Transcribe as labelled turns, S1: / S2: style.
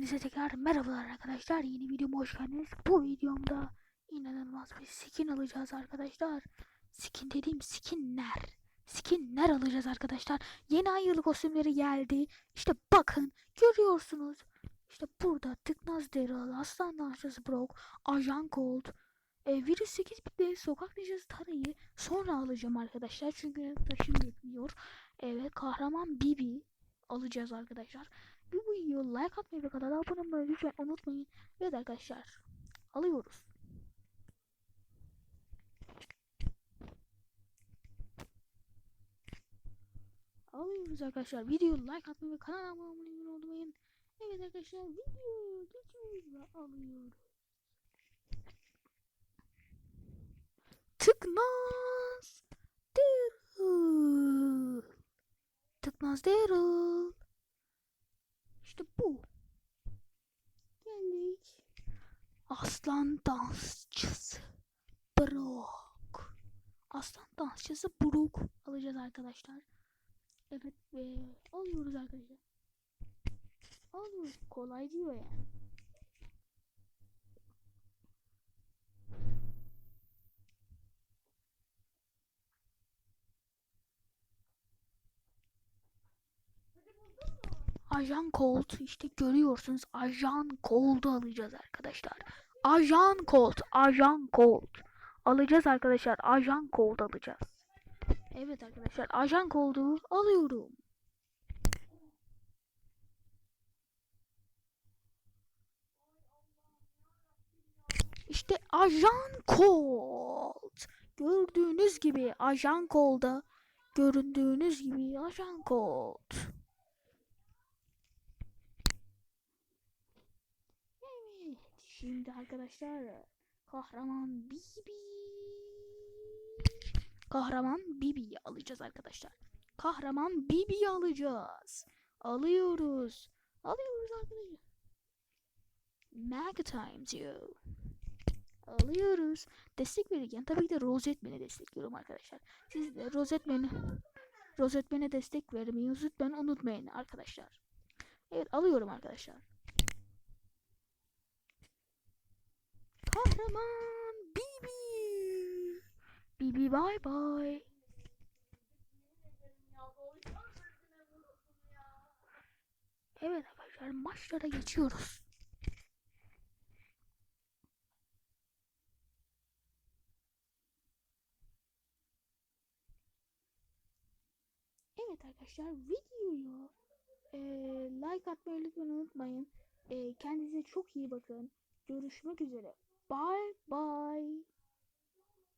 S1: Hepinize tekrar merhabalar arkadaşlar. Yeni videoma hoş geldiniz. Bu videomda inanılmaz bir skin alacağız arkadaşlar. Skin dediğim skinler. Skinler alacağız arkadaşlar. Yeni ay yılı kostümleri geldi. İşte bakın görüyorsunuz. İşte burada Tıknaz Daryl, Aslan Danşası Brock, Ajan Colt, e, Virüs 8 bitti, Sokak Ninjası Tara'yı sonra alacağım arkadaşlar. Çünkü taşım yetmiyor. Evet kahraman Bibi alacağız arkadaşlar. Bu videoyu like atmayı ve kanala abone olmayı lütfen unutmayın. Evet arkadaşlar alıyoruz. Alıyoruz arkadaşlar. Videoyu like atmayı ve kanala abone olmayı unutmayın. Evet arkadaşlar video geçiyoruz ve alıyoruz. Tıknaz Daryl. Tıknaz Daryl. İşte bu. Geldik. Aslan dansçısı. Brock. Aslan dansçısı Brock alacağız arkadaşlar. Evet ve alıyoruz arkadaşlar. Alıyoruz. Kolay diyor yani. Ajan Colt işte görüyorsunuz Ajan Colt'u alacağız arkadaşlar. Ajan Colt, Ajan Colt. Alacağız arkadaşlar. Ajan Colt alacağız. Evet arkadaşlar Ajan Colt'u alıyorum. İşte Ajan Colt. Gördüğünüz gibi Ajan Colt'da göründüğünüz gibi Ajan Colt. Evet, şimdi arkadaşlar kahraman Bibi. Kahraman Bibi'yi alacağız arkadaşlar. Kahraman Bibi'yi alacağız. Alıyoruz. Alıyoruz arkadaşlar. Mega Times yo. Alıyoruz. Destek verirken tabii ki de Rosetman'e destekliyorum arkadaşlar. Siz de Rosetman'e Rosetman'e destek vermeyi lütfen unutmayın arkadaşlar. Evet alıyorum arkadaşlar. Kahraman Bibi. Bibi bye bye. Evet arkadaşlar maçlara geçiyoruz. Evet arkadaşlar videoyu e, like atmayı lütfen unutmayın. E, kendinize çok iyi bakın. Görüşmek üzere. Bye bye.